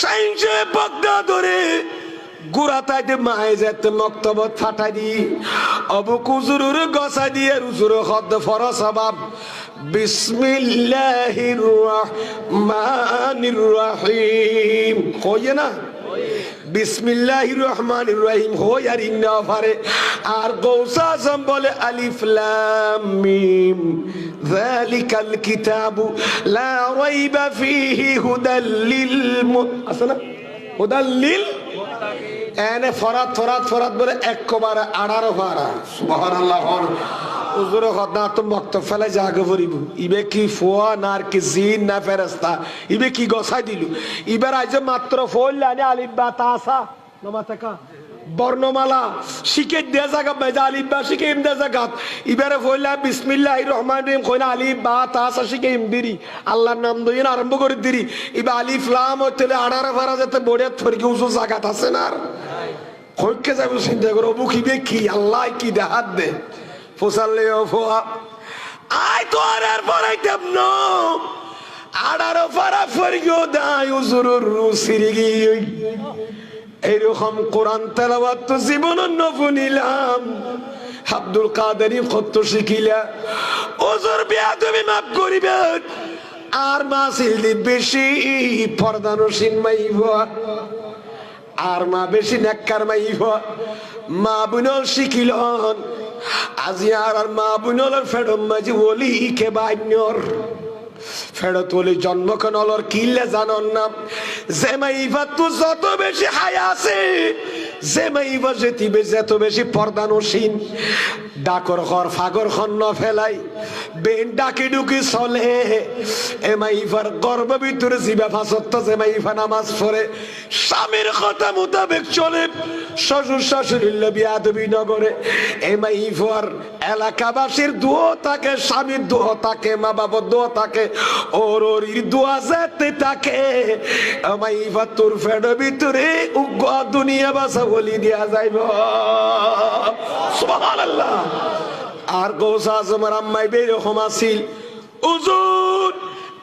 সাইন্সে বগদা ধরে গুড়া তাইতে মায়ে যেতে মক্তবত ফাটাই দি, অবু কুজুরুর গসা দিয়ে রুজুর হদ্দ ফরস হবাব বিসমিল্লাহির রাহমানির রাহিম। কইয়ে না? বিসমিল্লাহির রহমানির রহিম হই আর ইন্না পারে আর গৌসা আজম বলে, আলিফ লাম মিম। কিতাবু লা রাইবা ফিহি হুদাল লিল আসনা হুদাল লিল? এনে ফরাত ফরাত ফরাত বলে একবার আড়ারো ফারা সুবহানাল্লাহ তো মক্ত ফেলে ভরিব। ইবে কি ফোয়া না কি জিন না ফেরেস্তা ইবে কি গসাই দিলু? ইবার আজ মাত্র ফোল লানে আলিফ তাসা। নমাতাকা। বর্ণমালা। শিখে বা শিখে ইম জায়গা ইবারে ফইলা বিসমিল্লাহির রহমানির রহিম কইনা আলিফ বা তাসা শিখে ইম দিরি। আল্লাহর নাম দইন আরম্ভ করে দিরি। ইবা আলিফ, লাম হইতে আড়ারে ফারা যেতে বড়ে জায়গাত আছে না আর? যাব চিন্তা করো বুকিবে কি? আল্লাহ কি দেহাত দে? ফোসাল্লে ফোয়া। আই তো আর আর পড়াইতাম ন। আড়ারো ফারা ফরিগো দাই উজুরুর সিরিগি এইরকম কোরআন তেলাবাত তো জীবন নফুনিলাম আব্দুল কাদেরই কত শিখিলা। ওজোর বিয়া তুমি মাফ করিবেন আর মা সিলদি বেশি পর্দানো সিনমাইব আর মা বেশি নেককার মাইব। মা বুনল শিখিলন। আজি আর আর মা বুনলর ফেডম মাঝি ওলি কে বাইন্যর ফেরত বলে জন্মক্ষণ অলর কিল্লে জানন না। জেমাইবা তো যত বেশি হায় আছে জেমাইবা যেতিবে যত বেশি পর্দানসীন ডাকর ঘর ফাগর খন্ন ফেলাই, বেন ডাকি ডুকি চলে। এমাইফার গর্ব ভিতরে জিবা ফাসত্ত জেমাইফা নামাজ পড়ে। স্বামীর কথা মোতাবেক চলে, শ্বশুর শাশুড়ির বিয়াদবি নগরে। এমাইফার এলাকাবাসীর দুয়ো থাকে, স্বামীর দুহ থাকে, মা বাবার দুহ থাকে ওর ওর দুয়া যেতে থাকে। এমাইফা তোর ফেড ভিতরে উগ্র দুনিয়া বাসা বলি দিয়া যাইব। সুবহানাল্লাহ। আর গৌসা আজমের আম্মাই বেরকম আছিল উজুর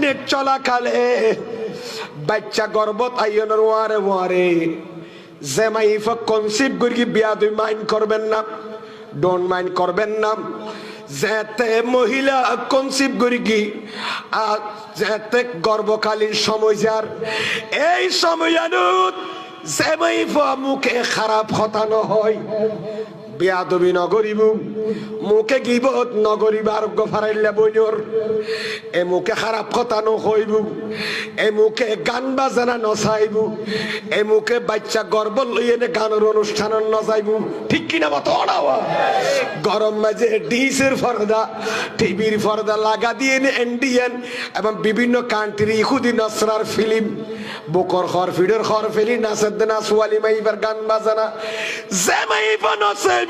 প্রেগনেট চলাকালে বাচ্চা গর্ভত আইয়নের ওয়ারে ওয়ারে যে মাইফা কনসিভ করি বিয়া দুই মাইন্ড করবেন না ডোন্ট মাইন্ড করবেন না। যেতে মহিলা কনসিভ করি কি আর যেতে গর্ভকালীন সময় যার এই সময় যে মাইফা মুখে খারাপ হতানো হয় বিয়াদবি নগরিব। মুখে গিবত নগরিব আরোগ্য ফারাইলে বইনর এ মুখে খারাপ কথা নহইব এ মুখে গান বাজানা নচাইব। এ মুখে বাচ্চা গর্ব লই এনে গানের অনুষ্ঠান নচাইব। ঠিক কিনা মতো অনাওয়া গরম মাঝে ডিসের পর্দা টিভির পর্দা লাগা দিয়ে ইন্ডিয়ান এবং বিভিন্ন কান্ট্রি, ইহুদি, নসরার ফিল্ম। বুকর খর ফিডের খর ফেলি নাচের নাচ ওয়ালি মাইবার গান বাজানা। যে মাইবা নচাইব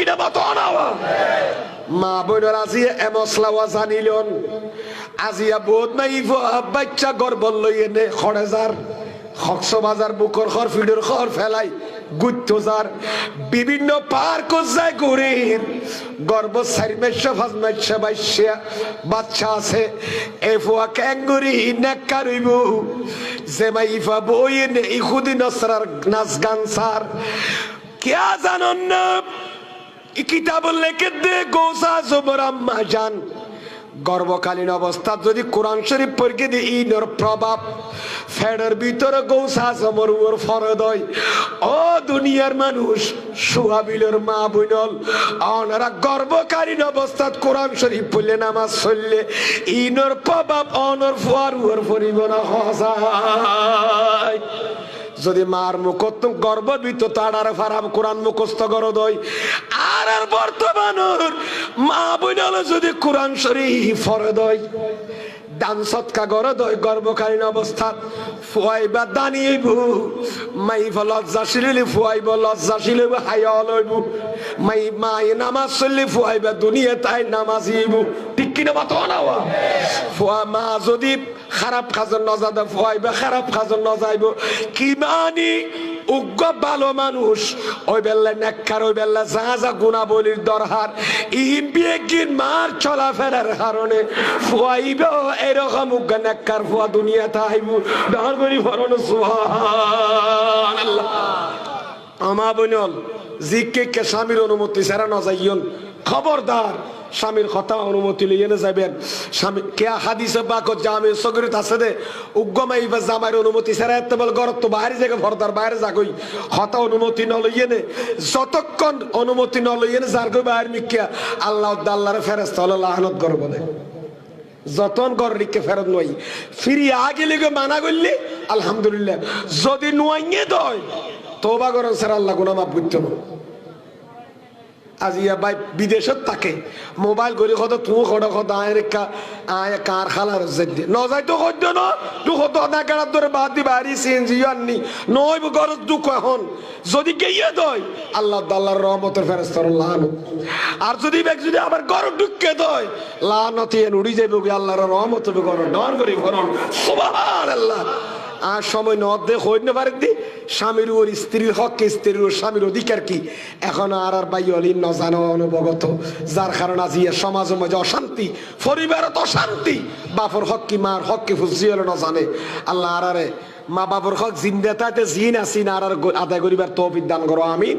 কিনা মতো অনাওয়া মা বোনের আজিয়া এ মশলাওয়া জানিলন আজিয়া বহুত নাই বাচ্চা গর্ব লই এনে খড়েজার খকস বাজার বুকর খর খর ফেলাই বিভিন্ন পার্ক যায় গর্ব বাইশে বাচ্চা আছে। এ ফুয়া ক্যাঙ্গুরি ইফা বই ইহুদি নসরার নাচ গান সার কেয়া জানন না ই কিতাব লেখে দে, গোসা, জবর আম্মা, জান। গর্ভকালীন অবস্থা, যদি কোরআন শরীফ পড়কে দিই ইনর প্রভাব। ফেডের ভিতরে গৌসা জমর উপর ফরদ হয়। ও দুনিয়ার মানুষ, সুহাবিলের মা বুনল অনারা গর্ভকালীন অবস্থাত কোরআন শরীফ পড়লে নামাজ চললে ইনর প্রভাব অনর ফুয়ার উপর পড়িব না হসায় যদি মার মুখত গর্ববিত তাড়ার ফারাম কোরআন মুখস্থ কর দই। আর আর বর্তমানের মা বইনাল যদি কোরআন শরীফ ফরে দই, দান সৎকা গর দই, গর্ভকালীন অবস্থাত ফুয়াইবা দানিয়েব মাই নামাজ তাই ফুয়া মা যদি খারাপ কাজের নজাদা ফুয়াইবা, খারাপ কাজের নজাইব। কিমানি উগ্র ভালো মানুষ। ওই বেল্লা নেককার, ওই বেল্লা যা যা গুণা বলির দরহার। ইহিম বিয়ে গিন মার চলাফেরার কারণে ফুয়াইব, এরকম উগ্র নেককার ফুয়া দুনিয়া তাইব ডার করি ফরন, সুবহানাল্লাহ। আমা বনল জিকে কে স্বামীর অনুমতি সেরা ন যাইয়ন খবরদার স্বামীর কথা অনুমতি লইয়ে যাবেন স্বামী কে হাদিসে বাক জামে সগরিত আছে দে। উগ্গমাই বা জামাইর অনুমতি সেরা এত বল গরত তো বাইরে জায়গা ভরদার বাইরে যাগই হতা অনুমতি ন লইয়ে নে যতক্ষণ অনুমতি ন লইয়ে নে যার গই বাইরে মিকিয়া আল্লাহ আল্লাহর ফেরেস্তা হলো লাহনত করব না যতন কর লিখে ফেরত নই ফিরি আগে লিখে মানা করলি আলহামদুলিল্লাহ। যদি নুয়াইয়ে দয় তোবা করেন স্যার আল্লাহ গুনা মাফ করতে না আজ ইয়া ভাই বিদেশত থাকে। মোবাইল করে কত তুই কত কত আয় রেখা আয় কার খালার জেদি ন তো কদ্য ন? তুই কত না কেনার ধরে বাদ দি বাড়ি সিএনজি আননি। নই গরজ দুঃখ এখন। যদি গিয়ে দয়, আল্লাহ আল্লাহর রহমতের ফেরেস্তর লান আর যদি ব্যাগ যদি আবার গরম ঢুকে দয়, লানত উড়ি যাইব আল্লাহর রহমত গরম ডর করি গরম সুবহানাল্লাহ। আর সময় নদে হইতে না পারে দি স্বামীর ওর স্ত্রীর হক, স্ত্রীর ওর স্বামীর অধিকার কি? এখন আর আর বাই অলি নজানো অনুভগত যার কারণে আজি এ সমাজের মাঝে অশান্তি পরিবারত অশান্তি। বাপর হক কি, মার হক কি ফুজি হলো নজানে আল্লাহ আর আরে, মা বাপর হক জিন্দা তাতে জিন আসিন আর আর আদায় করিবার তৌফিক দান করো আমি